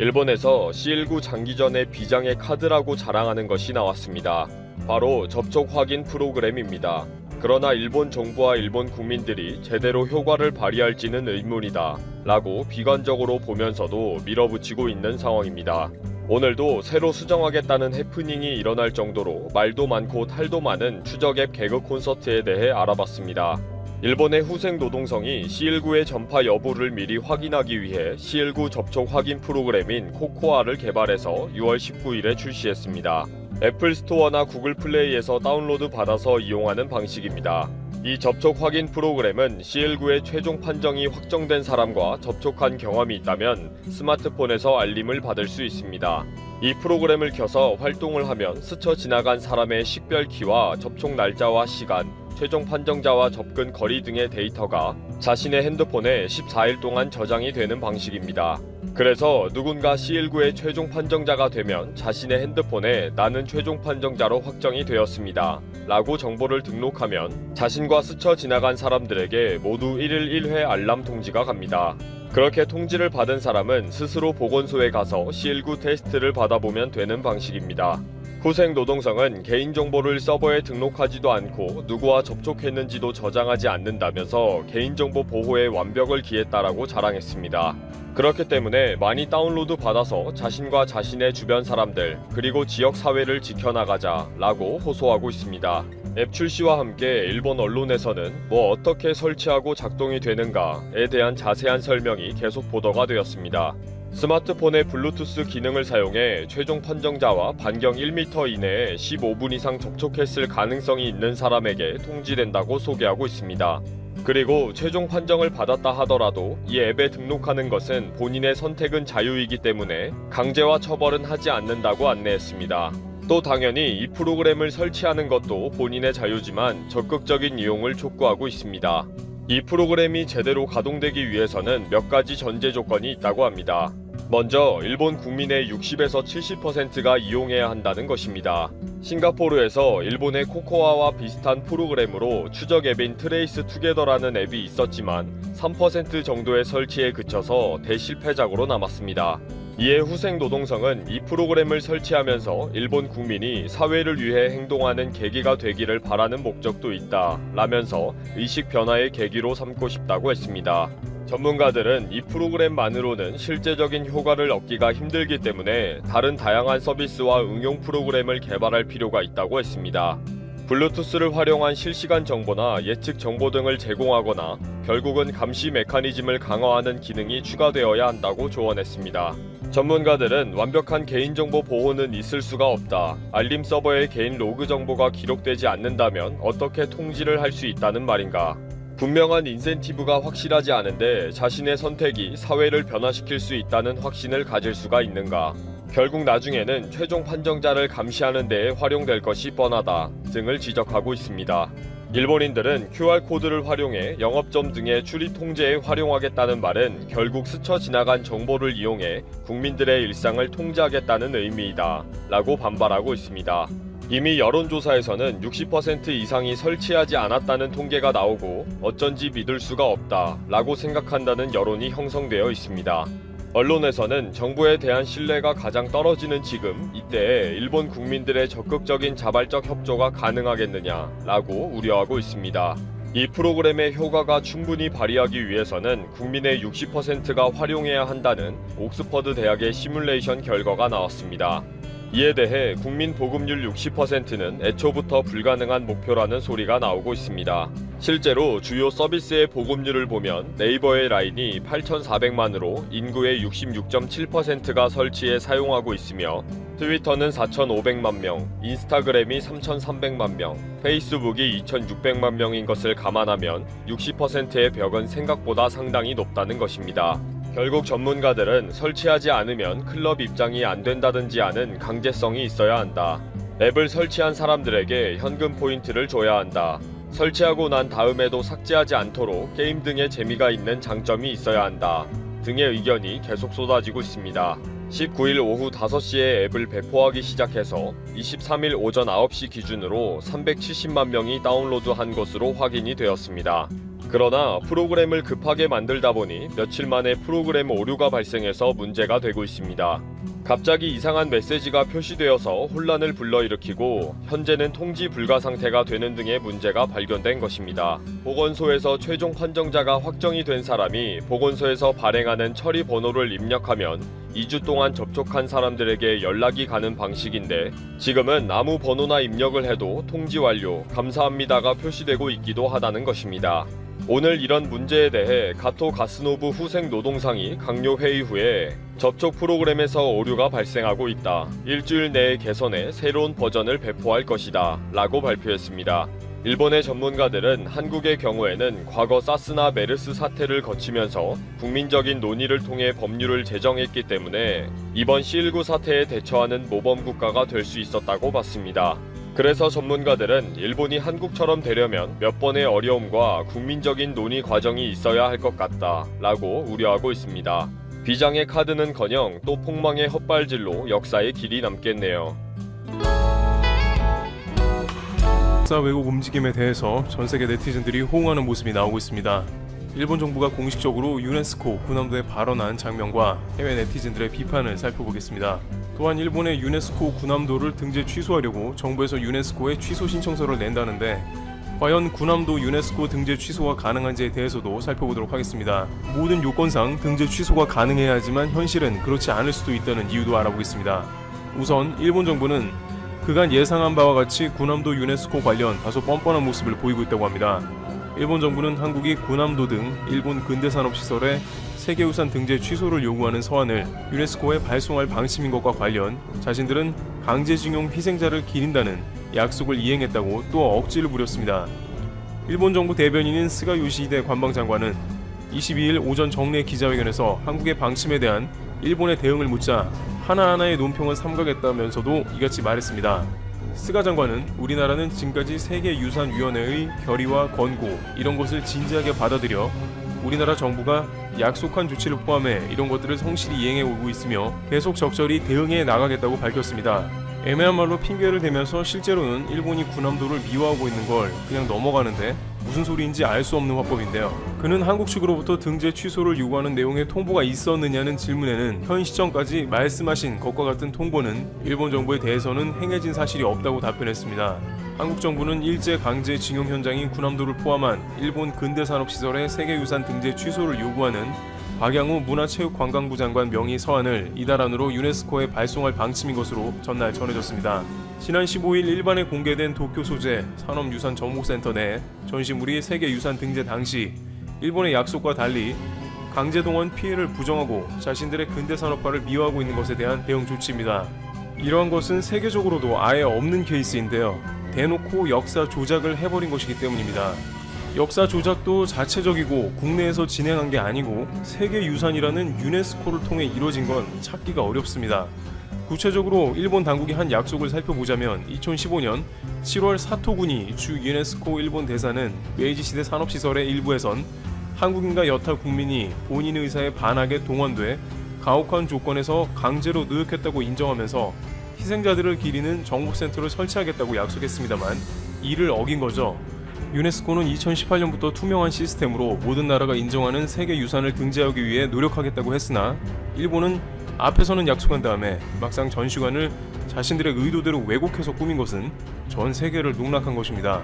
일본에서 C19 장기전의 비장의 카드라고 자랑하는 것이 나왔습니다. 바로 접촉 확인 프로그램입니다. 그러나 일본 정부와 일본 국민들이 제대로 효과를 발휘할지는 의문이다. 라고 비관적으로 보면서도 밀어붙이고 있는 상황입니다. 오늘도 새로 수정하겠다는 해프닝이 일어날 정도로 말도 많고 탈도 많은 추적 앱 개그 콘서트에 대해 알아봤습니다. 일본의 후생 노동성이 C19의 전파 여부를 미리 확인하기 위해 C19 접촉 확인 프로그램인 코코아를 개발해서 6월 19일에 출시했습니다. 애플 스토어나 구글 플레이에서 다운로드 받아서 이용하는 방식입니다. 이 접촉 확인 프로그램은 C19의 최종 판정이 확정된 사람과 접촉한 경험이 있다면 스마트폰에서 알림을 받을 수 있습니다. 이 프로그램을 켜서 활동을 하면 스쳐 지나간 사람의 식별 키와 접촉 날짜와 시간, 최종 판정자와 접근 거리 등의 데이터가 자신의 핸드폰에 14일 동안 저장이 되는 방식입니다. 그래서 누군가 C19의 최종 판정자가 되면 자신의 핸드폰에 나는 최종 판정자로 확정이 되었습니다. 라고 정보를 등록하면 자신과 스쳐 지나간 사람들에게 모두 1일 1회 알람 통지가 갑니다. 그렇게 통지를 받은 사람은 스스로 보건소에 가서 C19 테스트를 받아보면 되는 방식입니다. 후생 노동성은 개인정보를 서버에 등록하지도 않고 누구와 접촉했는지도 저장하지 않는다면서 개인정보 보호에 완벽을 기했다라고 자랑했습니다. 그렇기 때문에 많이 다운로드 받아서 자신과 자신의 주변 사람들 그리고 지역 사회를 지켜나가자 라고 호소하고 있습니다. 앱 출시와 함께 일본 언론에서는 뭐 어떻게 설치하고 작동이 되는가에 대한 자세한 설명이 계속 보도가 되었습니다. 스마트폰의 블루투스 기능을 사용해 최종 판정자와 반경 1m 이내에 15분 이상 접촉했을 가능성이 있는 사람에게 통지된다고 소개하고 있습니다. 그리고 최종 판정을 받았다 하더라도 이 앱에 등록하는 것은 본인의 선택은 자유이기 때문에 강제와 처벌은 하지 않는다고 안내했습니다. 또 당연히 이 프로그램을 설치하는 것도 본인의 자유지만 적극적인 이용을 촉구하고 있습니다. 이 프로그램이 제대로 가동되기 위해서는 몇 가지 전제 조건이 있다고 합니다. 먼저 일본 국민의 60에서 70%가 이용해야 한다는 것입니다. 싱가포르에서 일본의 코코아와 비슷한 프로그램으로 추적 앱인 트레이스 투게더라는 앱이 있었지만 3% 정도의 설치에 그쳐서 대실패작으로 남았습니다. 이에 후생 노동성은 이 프로그램을 설치하면서 일본 국민이 사회를 위해 행동하는 계기가 되기를 바라는 목적도 있다 라면서 의식 변화의 계기로 삼고 싶다고 했습니다. 전문가들은 이 프로그램만으로는 실제적인 효과를 얻기가 힘들기 때문에 다른 다양한 서비스와 응용 프로그램을 개발할 필요가 있다고 했습니다. 블루투스를 활용한 실시간 정보나 예측 정보 등을 제공하거나 결국은 감시 메커니즘을 강화하는 기능이 추가되어야 한다고 조언했습니다. 전문가들은 완벽한 개인정보 보호는 있을 수가 없다. 알림 서버에 개인 로그 정보가 기록되지 않는다면 어떻게 통지를 할 수 있다는 말인가? 분명한 인센티브가 확실하지 않은데 자신의 선택이 사회를 변화시킬 수 있다는 확신을 가질 수가 있는가? 결국 나중에는 최종 판정자를 감시하는 데에 활용될 것이 뻔하다 등을 지적하고 있습니다. 일본인들은 QR코드를 활용해 영업점 등의 출입 통제에 활용하겠다는 말은 결국 스쳐 지나간 정보를 이용해 국민들의 일상을 통제하겠다는 의미이다 라고 반발하고 있습니다. 이미 여론조사에서는 60% 이상이 설치하지 않았다는 통계가 나오고 어쩐지 믿을 수가 없다 라고 생각한다는 여론이 형성되어 있습니다. 언론에서는 정부에 대한 신뢰가 가장 떨어지는 지금 이때에 일본 국민들의 적극적인 자발적 협조가 가능하겠느냐라고 우려하고 있습니다. 이 프로그램의 효과가 충분히 발휘하기 위해서는 국민의 60%가 활용해야 한다는 옥스퍼드 대학의 시뮬레이션 결과가 나왔습니다. 이에 대해 국민 보급률 60%는 애초부터 불가능한 목표라는 소리가 나오고 있습니다. 실제로 주요 서비스의 보급률을 보면 네이버의 라인이 8,400만으로 인구의 66.7%가 설치해 사용하고 있으며 트위터는 4,500만 명, 인스타그램이 3,300만 명, 페이스북이 2,600만 명인 것을 감안하면 60%의 벽은 생각보다 상당히 높다는 것입니다. 결국 전문가들은 설치하지 않으면 클럽 입장이 안 된다든지 하는 강제성이 있어야 한다. 앱을 설치한 사람들에게 현금 포인트를 줘야 한다. 설치하고 난 다음에도 삭제하지 않도록 게임 등의 재미가 있는 장점이 있어야 한다. 등의 의견이 계속 쏟아지고 있습니다. 19일 오후 5시에 앱을 배포하기 시작해서 23일 오전 9시 기준으로 370만 명이 다운로드한 것으로 확인이 되었습니다. 그러나 프로그램을 급하게 만들다 보니 며칠 만에 프로그램 오류가 발생해서 문제가 되고 있습니다. 갑자기 이상한 메시지가 표시되어서 혼란을 불러일으키고 현재는 통지 불가 상태가 되는 등의 문제가 발견된 것입니다. 보건소에서 최종 판정자가 확정이 된 사람이 보건소에서 발행하는 처리 번호를 입력하면 2주 동안 접촉한 사람들에게 연락이 가는 방식인데 지금은 아무 번호나 입력을 해도 통지 완료, 감사합니다가 표시되고 있기도 하다는 것입니다. 오늘 이런 문제에 대해 가토 가스노브 후생 노동상이 강요 회의 후에 접촉 프로그램에서 오류가 발생하고 있다. 일주일 내에 개선해 새로운 버전을 배포할 것이다. 라고 발표했습니다. 일본의 전문가들은 한국의 경우에는 과거 사스나 메르스 사태를 거치면서 국민적인 논의를 통해 법률을 제정했기 때문에 이번 C19 사태에 대처하는 모범 국가가 될 수 있었다고 봤습니다. 그래서 전문가들은 일본이 한국처럼 되려면 몇 번의 어려움과 국민적인 논의 과정이 있어야 할 것 같다 라고 우려하고 있습니다. 비장의 카드는 커녕 또 폭망의 헛발질로 역사의 길이 남겠네요. 역사 움직임에 대해서 전 세계 네티즌들이 호응하는 모습이 나오고 있습니다. 일본 정부가 공식적으로 유네스코 군함도에 발언한 장면과 해외 네티즌들의 비판을 살펴보겠습니다. 또한 일본의 유네스코 군함도를 등재 취소하려고 정부에서 유네스코에 취소 신청서를 낸다는데 과연 군함도 유네스코 등재 취소가 가능한지에 대해서도 살펴보도록 하겠습니다. 모든 요건상 등재 취소가 가능해야 하지만 현실은 그렇지 않을 수도 있다는 이유도 알아보겠습니다. 우선 일본 정부는 그간 예상한 바와 같이 군함도 유네스코 관련 다소 뻔뻔한 모습을 보이고 있다고 합니다. 일본 정부는 한국이 군함도 등 일본 근대산업 시설의 세계유산 등재 취소를 요구하는 서한을 유네스코에 발송할 방침인 것과 관련 자신들은 강제징용 희생자를 기린다는 약속을 이행했다고 또 억지를 부렸습니다. 일본 정부 대변인인 스가 요시히데 관방장관은 22일 오전 정례 기자회견에서 한국의 방침에 대한 일본의 대응을 묻자 하나하나의 논평을 삼가겠다면서도 이같이 말했습니다. 스가 장관은 우리나라는 지금까지 세계유산위원회의 결의와 권고 이런 것을 진지하게 받아들여 우리나라 정부가 약속한 조치를 포함해 이런 것들을 성실히 이행해 오고 있으며 계속 적절히 대응해 나가겠다고 밝혔습니다. 애매한 말로 핑계를 대면서 실제로는 일본이 군함도를 미화하고 있는 걸 그냥 넘어가는데 무슨 소리인지 알 수 없는 화법인데요. 그는 한국 측으로부터 등재 취소를 요구하는 내용의 통보가 있었느냐는 질문에는 현 시점까지 말씀하신 것과 같은 통보는 일본 정부에 대해서는 행해진 사실이 없다고 답변했습니다. 한국 정부는 일제 강제 징용 현장인 군함도를 포함한 일본 근대산업시설의 세계유산 등재 취소를 요구하는 박양우 문화체육관광부 장관 명의 서한을 이달 안으로 유네스코에 발송할 방침인 것으로 전날 전해졌습니다. 지난 15일 일반에 공개된 도쿄 소재 산업유산 정보센터 내 전시물이 세계유산 등재 당시 일본의 약속과 달리 강제동원 피해를 부정하고 자신들의 근대산업화를 미화하고 있는 것에 대한 대응 조치입니다. 이러한 것은 세계적으로도 아예 없는 케이스인데요. 대놓고 역사 조작을 해버린 것이기 때문입니다. 역사 조작도 자체적이고 국내에서 진행한 게 아니고 세계유산이라는 유네스코를 통해 이루어진 건 찾기가 어렵습니다. 구체적으로 일본 당국이 한 약속을 살펴보자면 2015년 7월 사토군이 주 유네스코 일본 대사는 메이지 시대 산업시설의 일부에선 한국인과 여타 국민이 본인의 의사에 반하게 동원돼 가혹한 조건에서 강제로 노역했다고 인정하면서 희생자들을 기리는 정보센터를 설치하겠다고 약속했습니다만 이를 어긴 거죠. 유네스코는 2018년부터 투명한 시스템으로 모든 나라가 인정하는 세계 유산을 등재하기 위해 노력하겠다고 했으나 일본은 앞에서는 약속한 다음에 막상 전시관을 자신들의 의도대로 왜곡해서 꾸민 것은 전 세계를 농락한 것입니다.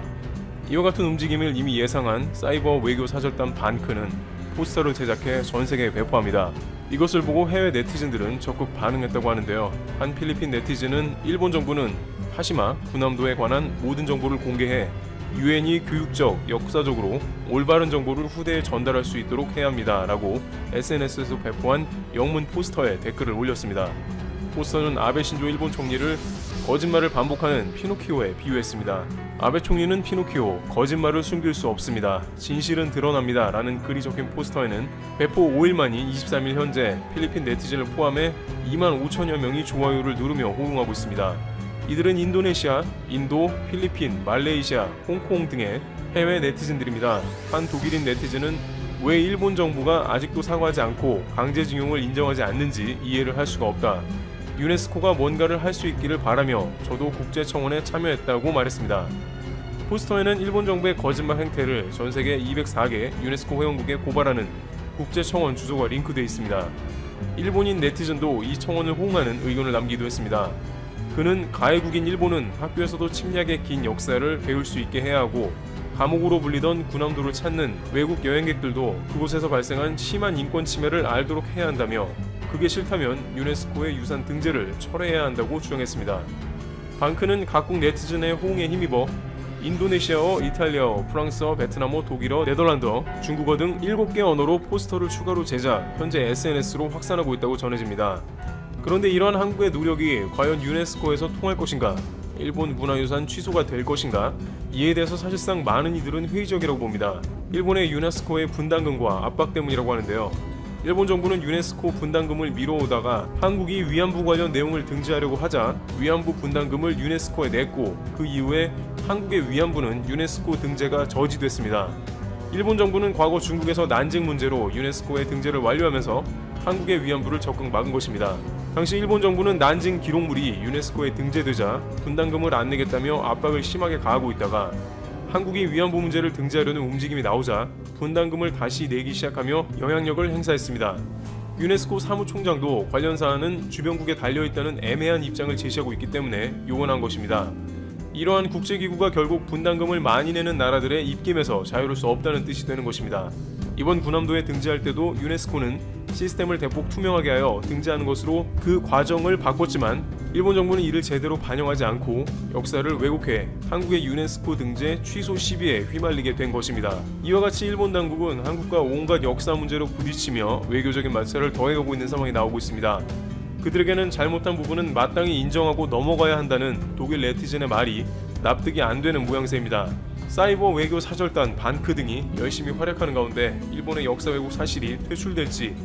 이와 같은 움직임을 이미 예상한 사이버 외교 사절단 반크는 포스터를 제작해 전 세계에 배포합니다. 이것을 보고 해외 네티즌들은 적극 반응했다고 하는데요. 한 필리핀 네티즌은 일본 정부는 하시마 군함도에 관한 모든 정보를 공개해 유엔이 교육적, 역사적으로 올바른 정보를 후대에 전달할 수 있도록 해야 합니다. 라고 SNS에서 배포한 영문 포스터에 댓글을 올렸습니다. 포스터는 아베 신조 일본 총리를 거짓말을 반복하는 피노키오에 비유했습니다. 아베 총리는 피노키오, 거짓말을 숨길 수 없습니다. 진실은 드러납니다. 라는 글이 적힌 포스터에는 배포 5일 만인 23일 현재 필리핀 네티즌을 포함해 2만 5천여 명이 좋아요를 누르며 호응하고 있습니다. 이들은 인도네시아, 인도, 필리핀, 말레이시아, 홍콩 등의 해외 네티즌들입니다. 한 독일인 네티즌은 왜 일본 정부가 아직도 사과하지 않고 강제징용을 인정하지 않는지 이해를 할 수가 없다. 유네스코가 뭔가를 할 수 있기를 바라며 저도 국제청원에 참여했다고 말했습니다. 포스터에는 일본 정부의 거짓말 행태를 전 세계 204개 유네스코 회원국에 고발하는 국제청원 주소가 링크되어 있습니다. 일본인 네티즌도 이 청원을 호응하는 의견을 남기도 했습니다. 그는 가해국인 일본은 학교에서도 침략의 긴 역사를 배울 수 있게 해야 하고 감옥으로 불리던 군함도를 찾는 외국 여행객들도 그곳에서 발생한 심한 인권 침해를 알도록 해야 한다며 그게 싫다면 유네스코의 유산 등재를 철회해야 한다고 주장했습니다. 방크는 각국 네티즌의 호응에 힘입어 인도네시아어, 이탈리아어, 프랑스어, 베트남어, 독일어, 네덜란드어, 중국어 등 7개 언어로 포스터를 추가로 제작, 현재 SNS로 확산하고 있다고 전해집니다. 그런데 이러한 한국의 노력이 과연 유네스코에서 통할 것인가? 일본 문화유산 취소가 될 것인가? 이에 대해서 사실상 많은 이들은 회의적이라고 봅니다. 일본의 유네스코의 분담금과 압박 때문이라고 하는데요. 일본 정부는 유네스코 분담금을 미뤄오다가 한국이 위안부 관련 내용을 등재하려고 하자 위안부 분담금을 유네스코에 냈고 그 이후에 한국의 위안부는 유네스코 등재가 저지됐습니다. 일본 정부는 과거 중국에서 난징 문제로 유네스코의 등재를 완료하면서 한국의 위안부를 적극 막은 것입니다. 당시 일본 정부는 난징 기록물이 유네스코에 등재되자 분담금을 안 내겠다며 압박을 심하게 가하고 있다가 한국이 위안부 문제를 등재하려는 움직임이 나오자 분담금을 다시 내기 시작하며 영향력을 행사했습니다. 유네스코 사무총장도 관련 사안은 주변국에 달려있다는 애매한 입장을 제시하고 있기 때문에 요원한 것입니다. 이러한 국제기구가 결국 분담금을 많이 내는 나라들의 입김에서 자유로울 수 없다는 뜻이 되는 것입니다. 이번 군함도에 등재할 때도 유네스코는 시스템을 대폭 투명하게 하여 등재하는 것으로 그 과정을 바꿨지만 일본 정부는 이를 제대로 반영하지 않고 역사를 왜곡해 한국의 유네스코 등재 취소 시비에 휘말리게 된 것입니다. 이와 같이 일본 당국은 한국과 온갖 역사 문제로 부딪히며 외교적인 마찰을 더해가고 있는 상황이 나오고 있습니다. 그들에게는 잘못한 부분은 마땅히 인정하고 넘어가야 한다는 독일 네티즌의 말이 납득이 안 되는 모양새입니다. 사이버 외교 사절단 반크 등이 열심히 활약하는 가운데 일본의 역사 왜곡 사실이 퇴출될지